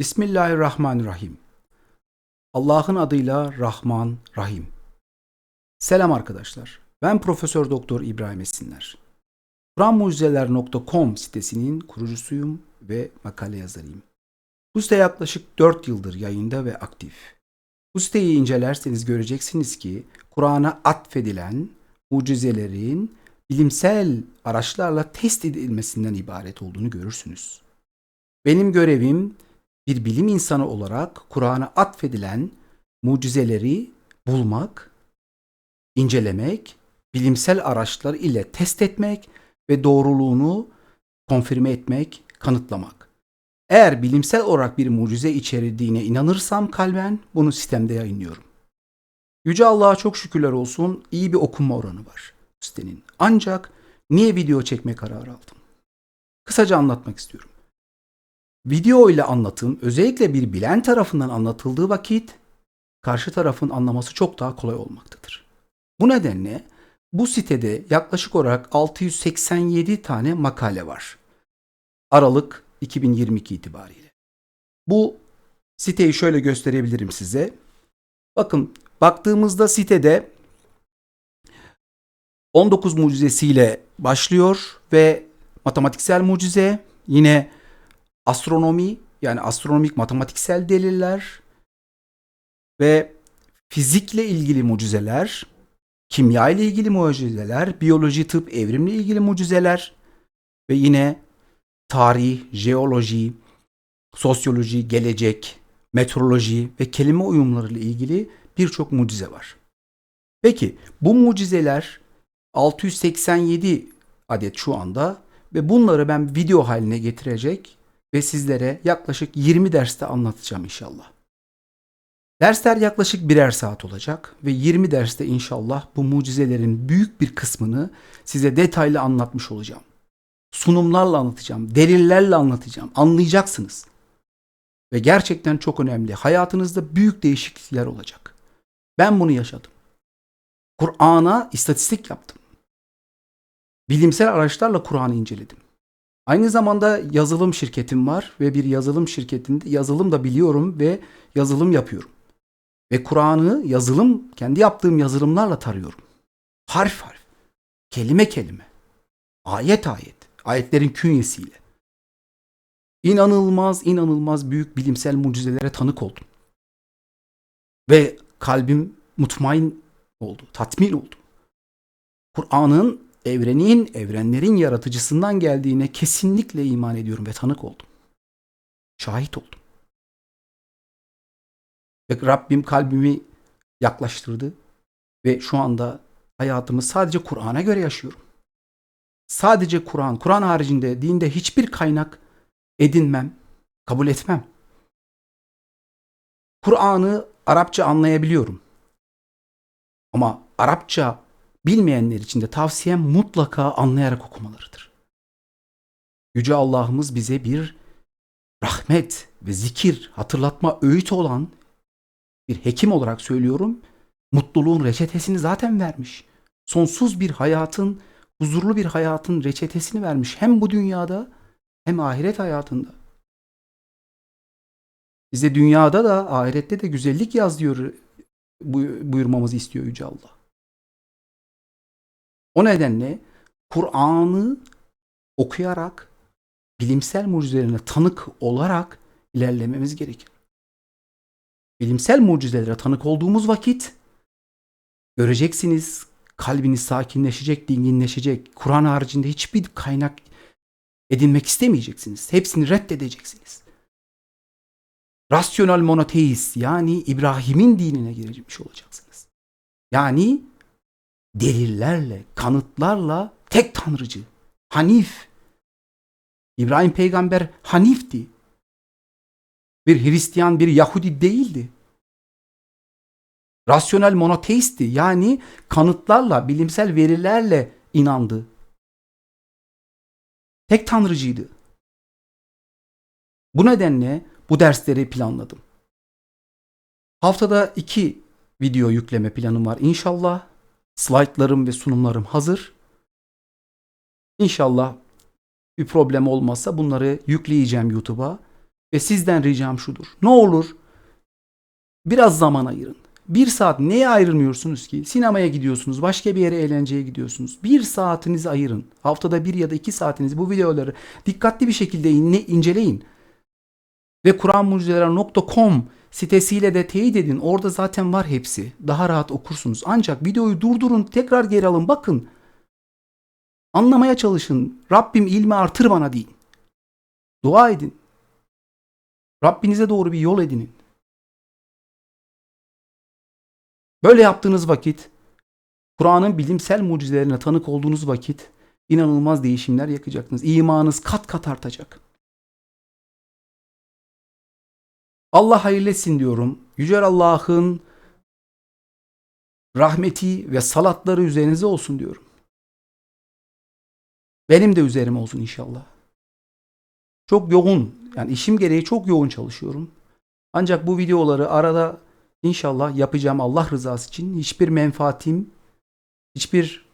Bismillahirrahmanirrahim. Allah'ın adıyla Rahman Rahim. Selam arkadaşlar. Ben Profesör Doktor İbrahim Esinler. Kur'anmucizeler.com sitesinin kurucusuyum ve makale yazarıyım. Bu site yaklaşık 4 yıldır yayında ve aktif. Bu siteyi incelerseniz göreceksiniz ki Kur'an'a atfedilen mucizelerin bilimsel araçlarla test edilmesinden ibaret olduğunu görürsünüz. Benim görevim bir bilim insanı olarak Kur'an'a atfedilen mucizeleri bulmak, incelemek, bilimsel araçlar ile test etmek ve doğruluğunu konfirme etmek, kanıtlamak. Eğer bilimsel olarak bir mucize içerdiğine inanırsam kalben bunu sistemde yayınlıyorum. Yüce Allah'a çok şükürler olsun iyi bir okuma oranı var sitenin. Ancak niye video çekme kararı aldım? Kısaca anlatmak istiyorum. Video ile anlatım özellikle bir bilen tarafından anlatıldığı vakit karşı tarafın anlaması çok daha kolay olmaktadır. Bu nedenle bu sitede yaklaşık olarak 687 tane makale var. Aralık 2022 itibariyle. Bu siteyi şöyle gösterebilirim size. Bakın baktığımızda sitede 19 mucizesiyle başlıyor ve matematiksel mucize, yine astronomi yani astronomik matematiksel deliller ve fizikle ilgili mucizeler, kimya ile ilgili mucizeler, biyoloji, tıp, evrimle ilgili mucizeler ve yine tarih, jeoloji, sosyoloji, gelecek, meteoroloji ve kelime uyumları ile ilgili birçok mucize var. Peki bu mucizeler 687 adet şu anda ve bunları ben video haline getirecek ve sizlere yaklaşık 20 derste anlatacağım inşallah. Dersler yaklaşık birer saat olacak ve 20 derste inşallah bu mucizelerin büyük bir kısmını size detaylı anlatmış olacağım. Sunumlarla anlatacağım, delillerle anlatacağım. Anlayacaksınız. Ve gerçekten çok önemli. Hayatınızda büyük değişiklikler olacak. Ben bunu yaşadım. Kur'an'a istatistik yaptım. Bilimsel araçlarla Kur'an'ı inceledim. Aynı zamanda yazılım şirketim var ve bir yazılım şirketinde yazılım da biliyorum ve yazılım yapıyorum. Ve Kur'an'ı yazılım, kendi yaptığım yazılımlarla tarıyorum. Harf harf, kelime kelime, ayet ayet, ayetlerin künyesiyle. İnanılmaz, inanılmaz büyük bilimsel mucizelere tanık oldum. Ve kalbim mutmain oldu, tatmin oldu. Kur'an'ın evrenin, evrenlerin yaratıcısından geldiğine kesinlikle iman ediyorum ve tanık oldum. Şahit oldum. Ve Rabbim kalbimi yaklaştırdı ve şu anda hayatımı sadece Kur'an'a göre yaşıyorum. Sadece Kur'an, Kur'an haricinde dinde hiçbir kaynak edinmem, kabul etmem. Kur'an'ı Arapça anlayabiliyorum. Ama Arapça bilmeyenler için de tavsiyem mutlaka anlayarak okumalarıdır. Yüce Allah'ımız bize bir rahmet ve zikir, hatırlatma, öğüt olan bir hekim olarak söylüyorum. Mutluluğun reçetesini zaten vermiş. Sonsuz bir hayatın, huzurlu bir hayatın reçetesini vermiş. Hem bu dünyada hem ahiret hayatında. Bize dünyada da ahirette de güzellik yaz diyor buyurmamızı istiyor Yüce Allah. O nedenle Kur'an'ı okuyarak bilimsel mucizelerine tanık olarak ilerlememiz gerekir. Bilimsel mucizelere tanık olduğumuz vakit göreceksiniz kalbiniz sakinleşecek, dinginleşecek. Kur'an haricinde hiçbir kaynak edinmek istemeyeceksiniz. Hepsini reddedeceksiniz. Rasyonel monoteist yani İbrahim'in dinine girmiş olacaksınız. Yani delillerle, kanıtlarla tek tanrıcı. Hanif. İbrahim peygamber Hanif'ti. Bir Hristiyan, bir Yahudi değildi. Rasyonel monoteisti yani kanıtlarla, bilimsel verilerle inandı. Tek tanrıcıydı. Bu nedenle bu dersleri planladım. Haftada iki video yükleme planım var inşallah. Slaytlarım ve sunumlarım hazır. İnşallah bir problem olmazsa bunları yükleyeceğim YouTube'a Ve sizden ricam şudur. Ne olur biraz zaman ayırın. Bir saat neye ayrılmıyorsunuz ki? Sinemaya gidiyorsunuz, başka bir yere eğlenceye gidiyorsunuz. Bir saatinizi ayırın. Haftada bir ya da iki saatinizi bu videoları dikkatli bir şekilde inceleyin. Ve kur'anmucizeler.com sitesiyle de teyit edin. Orada zaten var hepsi. Daha rahat okursunuz. Ancak videoyu durdurun, tekrar geri alın, bakın. Anlamaya çalışın. Rabbim ilmi artır bana deyin. Dua edin. Rabbinize doğru bir yol edinin. Böyle yaptığınız vakit Kur'an'ın bilimsel mucizelerine tanık olduğunuz vakit inanılmaz değişimler yakacaksınız. İmanınız kat kat artacak. Allah hayırlı etsin diyorum. Yüce Allah'ın rahmeti ve salatları üzerinize olsun diyorum. Benim de üzerime olsun inşallah. Çok yoğun, yani işim gereği çok yoğun çalışıyorum. Ancak bu videoları arada inşallah yapacağım Allah rızası için. Hiçbir menfaatim, hiçbir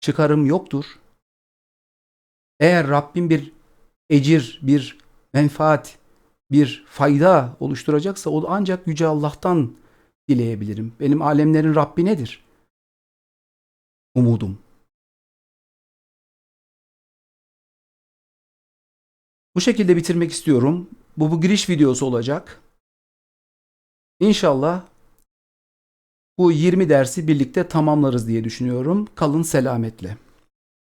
çıkarım yoktur. Eğer Rabbim bir ecir, bir menfaat, bir fayda oluşturacaksa o ancak Yüce Allah'tan dileyebilirim. Benim alemlerin Rabbi nedir? Umudum. Bu şekilde bitirmek istiyorum. Bu bu giriş videosu olacak. İnşallah bu 20 dersi birlikte tamamlarız diye düşünüyorum. Kalın selametle.